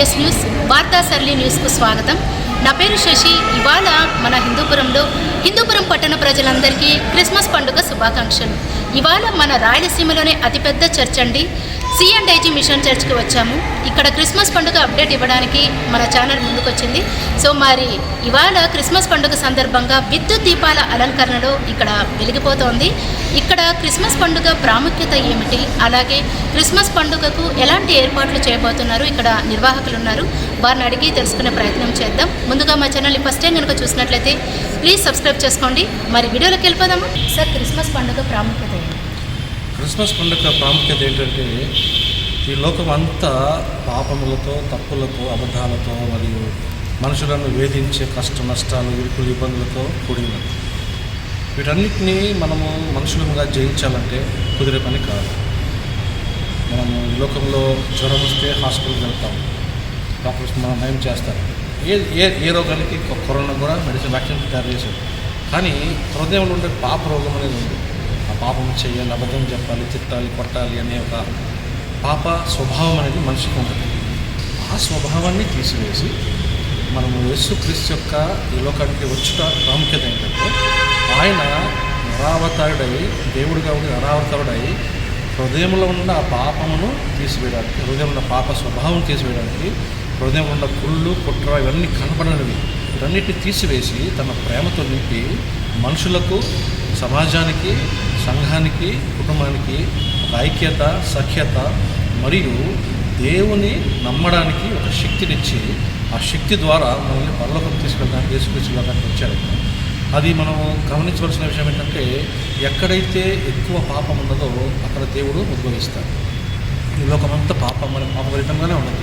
Yes news వార్తా surely న్యూస్కు స్వాగతం. నా పేరు శశి. ఇవాళ మన హిందూపురంలో హిందూపురం పట్టణ ప్రజలందరికీ క్రిస్మస్ పండుగ శుభాకాంక్షలు. ఇవాళ మన రాయలసీమలోనే అతిపెద్ద చర్చ్ అండి సి మిషన్ చర్చ్కి వచ్చాము. ఇక్కడ క్రిస్మస్ పండుగ అప్డేట్ ఇవ్వడానికి మన ఛానల్ ముందుకొచ్చింది. సో మరి ఇవాళ క్రిస్మస్ పండుగ సందర్భంగా విద్యుత్ దీపాల అలంకరణలో ఇక్కడ వెలిగిపోతోంది. ఇక్కడ క్రిస్మస్ పండుగ ప్రాముఖ్యత ఏమిటి? అలాగే క్రిస్మస్ పండుగకు ఎలాంటి ఏర్పాట్లు చేయబోతున్నారు? ఇక్కడ నిర్వాహకులు ఉన్నారు వారిని అడిగి తెలుసుకునే ప్రయత్నం చేద్దాం. ముందుగా మా ఛానల్ని ఫస్ట్ టైం కనుక చూసినట్లయితే ప్లీజ్ సబ్స్క్రైబ్ చేసుకోండి. మరి వీడియోలోకి వెళ్ళిపోదాము? సార్ క్రిస్మస్ పండుగ ప్రాముఖ్యత ఏంటి క్రిస్మస్ పండుగ ప్రాముఖ్యత ఏంటంటే ఈ లోకం అంతా పాపములతో తప్పులతో అబద్ధాలతో మరియు మనుషులను వేధించే కష్ట నష్టాలు ఇరుకులు ఇబ్బందులతో కూడినది వీటన్నిటినీ మనము మనుషులుగా జయించాలంటే కుదిరే పని కాదు. మనము ఈ లోకంలో జ్వరం వస్తే హాస్పిటల్కి వెళ్తాం. డాక్టర్స్ మనం నయం చేస్తారు. ఏ ఏ ఏ రోగానికి కరోనా కూడా మెడిసిన్ వ్యాక్సిన్ తయారు చేశారు. కానీ హృదయంలో ఉండే పాప రోగం అనేది ఉంది. పాపం చేయాలి అబద్ధం చెప్పాలి తిట్టాలి కొట్టాలి అనే ఒక పాప స్వభావం అనేది మనిషికి ఉంటుంది. ఆ స్వభావాన్ని తీసివేసి మనము యేసుక్రీస్తు యొక్క ఈ లోకానికి వచ్చుట ప్రాముఖ్యత ఏంటంటే ఆయన నరావతారుడై దేవుడిగా ఉండి నరావతారుడై హృదయంలో ఉన్న ఆ పాపమును తీసివేయడానికి హృదయంలో ఉన్న పాప స్వభావం తీసివేయడానికి హృదయంలో ఉన్న కుళ్ళు కుట్ర ఇవన్నీ కనపడనివి. ఇవన్నిటిని తీసివేసి తన ప్రేమతో నింపి మనుషులకు సమాజానికి సంఘానికి కుటుంబానికి ఒక ఐక్యత సఖ్యత మరియు దేవుని నమ్మడానికి ఒక శక్తినిచ్చి ఆ శక్తి ద్వారా మనల్ని పరలోకం తీసుకెళ్ళడానికి యేసుక్రీస్తు వచ్చారు అది మనం గమనించవలసిన విషయం ఏంటంటే ఎక్కడైతే ఎక్కువ పాపం ఉన్నదో అక్కడ దేవుడు ఉద్భవిస్తాడు. ఈ లోకమంతా పాపం మన పాపభరితంగానే ఉన్నది.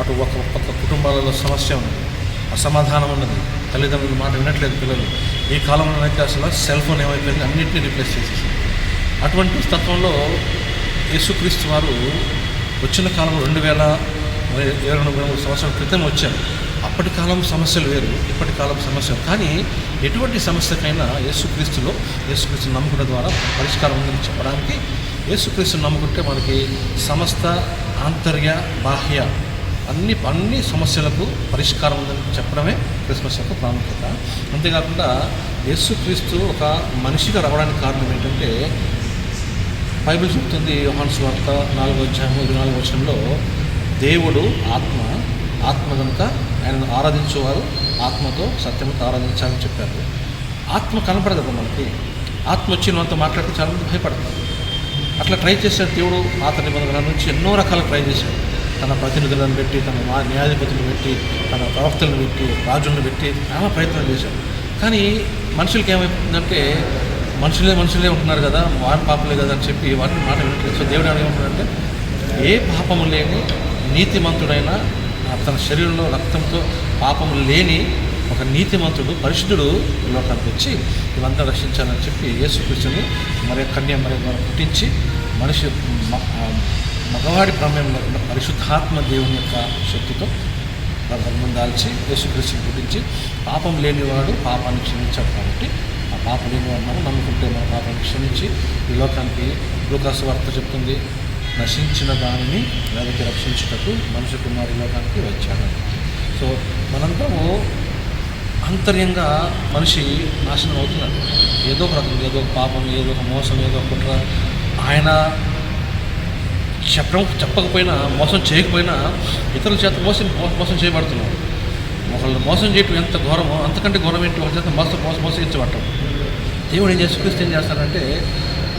అటు ఒక ఒక్క కుటుంబాలలో సమస్య ఉన్నది. అసమాధానం ఉన్నది. తల్లిదండ్రుల మాట వినట్లేదు పిల్లలు. ఈ కాలంలో అయితే అసలు సెల్ ఫోన్ ఏమైపోయింది? అన్నింటినీ రిప్లేస్ చేసేసింది. అటువంటి తత్వంలో యేసుక్రీస్తు వారు వచ్చిన కాలం రెండు వేల ఇరవై రెండు మూడు సంవత్సరాల క్రితం వచ్చారు. అప్పటి కాలం సమస్యలు వేరు ఇప్పటి కాలం సమస్యలు. కానీ ఎటువంటి సమస్యకైనా యేసుక్రీస్తులో యేసుక్రీస్తు నమ్ముకున్న ద్వారా పరిష్కారం ఉందని చెప్పడానికి యేసుక్రీస్తుని నమ్ముకుంటే మనకి సమస్త ఆంతర్య బాహ్య అన్ని అన్ని సమస్యలకు పరిష్కారం ఉందని చెప్పడమే క్రిస్మస్ యొక్క ప్రాముఖ్యత. అంతేకాకుండా యేసుక్రీస్తు ఒక మనిషిగా రావడానికి కారణం ఏంటంటే బైబిల్ చెప్తుంది యోహాన్స్ వార్త నాలుగో అధ్యాయం ఇరవై నాలుగో వచనంలో దేవుడు ఆత్మ ఆత్మ కనుక ఆయనను ఆరాధించేవారు ఆత్మతో సత్యంతో ఆరాధించాలని చెప్పారు. ఆత్మ కనపడదు మనకి. ఆత్మ వచ్చి మనతో మాట్లాడితే చాలామంది భయపడతారు. అట్లా ట్రై చేశాడు దేవుడు పాత నిబంధనల నుంచి ఎన్నో రకాల ట్రై చేశాడు. తన ప్రతినిధులను పెట్టి తన మా- న్యాయాధిపతులను పెట్టి తన ప్రవక్తలను పెట్టి రాజులను పెట్టి చాలా ప్రయత్నం చేశాడు. కానీ మనుషులకి ఏమైపోతుందంటే మనుషులే మనుషులే ఉంటున్నారు కదా వారి పాపలే కదా అని చెప్పి వాటిని మాట వినట్లేదు. సో దేవుడు ఏమంటున్నాడంటే ఏ పాపము లేని నీతిమంతుడైన తన శరీరంలో రక్తంతో పాపము లేని ఒక నీతిమంతుడు పరిశుద్ధుడు లోకానికి వచ్చి ఇవంతా రక్షించాలని చెప్పి యేసుకృష్ణుని మరి కన్య మరి మరి పుట్టించి మనిషి మ- మగవాడి ప్రమేయంలో ఉన్న పరిశుద్ధాత్మ దేవుని యొక్క శక్తితో ధర్మం దాల్చి యేసుక్రీస్తుని పుట్టించి పాపం లేనివాడు పాపాన్ని క్షమించాడు కాబట్టి పాపం లేనివాడు మనం నమ్ముకుంటే మన క్షమించి ఈ లోకానికి లోకాసు వార్త చెప్తుంది. నశించిన దానిని వెనక్కి రక్షించుటకు మనుషు కుమారి లోకానికి వచ్చాడు. సో మనందరము అంతర్యంగా మనిషి నాశనం అవుతున్నాడు. ఏదో ఒక రకం ఏదో ఒక పాపం ఏదో ఒక మోసం ఏదో ఒక కుట్ర. ఆయన చెప్పడం చెప్పకపోయినా మోసం చేయకపోయినా ఇతరుల చేత మోసం మోసం చేయబడుతున్నాడు. ఒకళ్ళు మోసం చేయటం ఎంత ఘోరమో అంతకంటే ఘోరం ఏంటి? వాళ్ళ చేత మోసం మోసం మోసగించబడటం దేవుడు ఏం చేసుకొస్తే ఏం చేస్తారంటే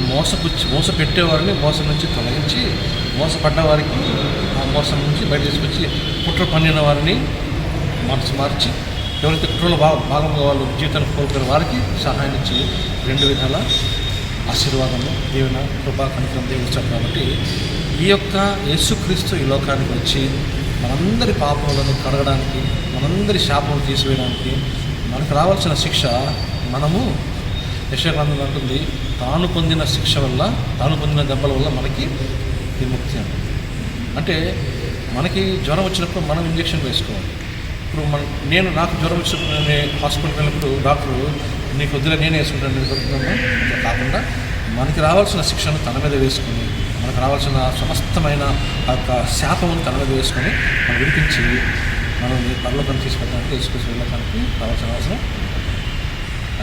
మోసపుచ్చి మోసపెట్టేవారిని మోసం నుంచి తొలగించి మోసపడ్డ వారికి ఆ మోసం నుంచి బయట తీసుకొచ్చి కుట్ర పన్నిన వారిని మనసు మార్చి ఎవరైతే కుట్రలో భాగ భాగంగా వాళ్ళు జీవితాన్ని కోల్పోయిన వారికి సహాయం ఇచ్చి రెండు విధాల ఆశీర్వాదము దేవుని కృపా కనికరం దేవుడు ఇచ్చాడు కాబట్టి ఈ యొక్క యేసుక్రీస్తు ఈ లోకానికి వచ్చి మనందరి పాపములను కడగడానికి మనందరి శాపములు తీసివేయడానికి మనకు రావాల్సిన శిక్ష మనము యశగ్రంథం అంటుంది తాను పొందిన శిక్ష వల్ల తాను పొందిన దెబ్బల వల్ల మనకి విముక్తి అని అంటే మనకి జ్వరం వచ్చినప్పుడు మనం ఇంజక్షన్ వేసుకోవాలి. ఇప్పుడు మన నేను నాకు జ్వరం వచ్చినప్పుడు నేను హాస్పిటల్కి వెళ్ళినప్పుడు డాక్టర్ నీకు వద్దులే నేనే వేసుకుంటాను నేను కొడుతున్నాను అట్లా కాకుండా మనకి రావాల్సిన శిక్షను తన మీద వేసుకుని మనకు రావాల్సిన సమస్తమైన ఆ యొక్క శాపమును మీద వేసుకొని మనం విడిపించి మనం పరలోకం తీసుకెళ్ళడానికి తీసుకొచ్చి వెళ్ళడానికి రావాల్సిన అవసరం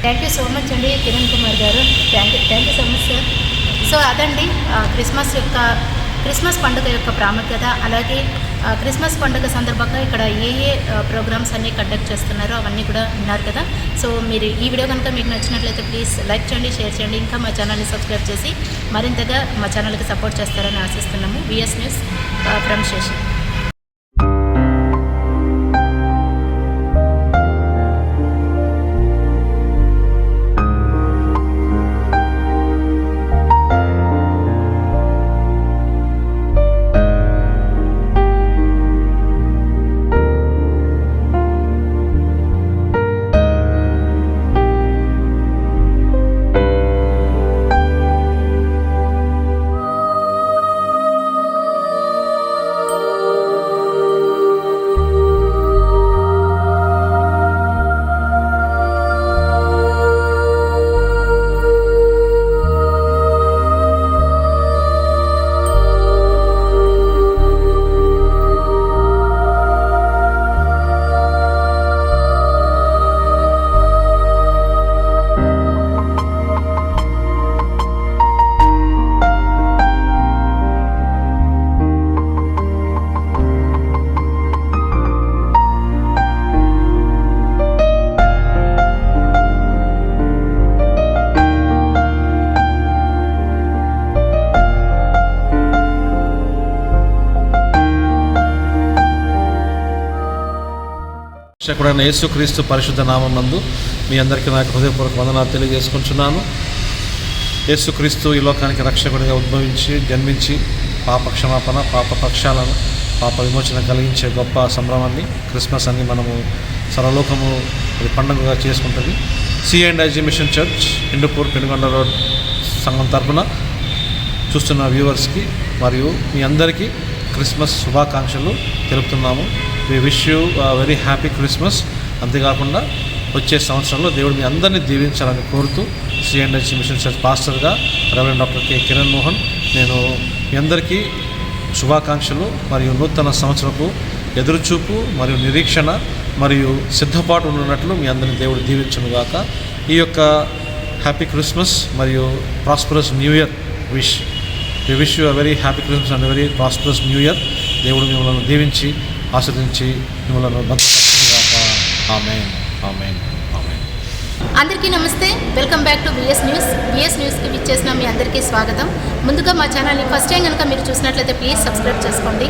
థ్యాంక్ యూ సో మచ్ అండి కిరణ్ కుమార్ గారు. Thank you thank you so much sir so అదండి క్రిస్మస్ యొక్క క్రిస్మస్ పండుగ యొక్క ప్రాముఖ్యత. అలాగే క్రిస్మస్ పండుగ సందర్భంగా ఇక్కడ ఏ ఏ ప్రోగ్రామ్స్ అన్నీ కండక్ట్ చేస్తున్నారో అవన్నీ కూడా విన్నారు కదా. సో మీరు ఈ వీడియో కనుక మీకు నచ్చినట్లయితే ప్లీజ్ లైక్ చేయండి షేర్ చేయండి. ఇంకా మా ఛానల్ని సబ్స్క్రైబ్ చేసి మరింతగా మా ఛానల్కి సపోర్ట్ చేస్తారని ఆశిస్తున్నాము. విఎస్ న్యూస్ ఫ్రమ్ శేషి రక్షకుడైన యేసుక్రీస్తు పరిశుద్ధ నామం నందు మీ అందరికీ నాకు హృదయపూర్వక వందనాలు తెలియజేసుకుంటున్నాను. యేసుక్రీస్తు ఈ లోకానికి రక్షకుడిగా ఉద్భవించి జన్మించి పాప క్షమాపణ పాప పక్షాలను పాప విమోచన కలిగించే గొప్ప సంభ్రమాన్ని క్రిస్మస్ అని మనము సర్వలోకము అది పండుగగా చేసుకుంటుంది. C and IG mission church Hindupur Penugonda road సంఘం తరపున చూస్తున్న వ్యూవర్స్కి మరియు మీ అందరికీ క్రిస్మస్ శుభాకాంక్షలు తెలుపుతున్నాము. We wish you very happy Christmas అంతేకాకుండా వచ్చే సంవత్సరంలో దేవుడు మీ అందరినీ దీవించాలని కోరుతూ C and H mission church పాస్టర్గా reverend doctor K Kiran Mohan నేను మీ అందరికీ శుభాకాంక్షలు మరియు నూతన సంవత్సరపు ఎదురుచూపు మరియు నిరీక్షణ మరియు సిద్ధపాటు ఉన్నట్లు మీ అందరిని దేవుడు దీవించునుగాక ఈ యొక్క హ్యాపీ క్రిస్మస్ మరియు prosperous new year wish we wish you a very happy Christmas and very prosperous new year దేవుడు మిమ్మల్ని దీవించి ఆశ్రదించి మిమ్మల్ని భద్రపరచుగాక అందరికీ నమస్తే. Welcome back to VS news VS న్యూస్కి విచ్చేసిన మీ అందరికీ స్వాగతం. ముందుగా మా ఛానల్ని ఫస్ట్ టైం కనుక మీరు చూసినట్లయితే ప్లీజ్ సబ్స్క్రైబ్ చేసుకోండి.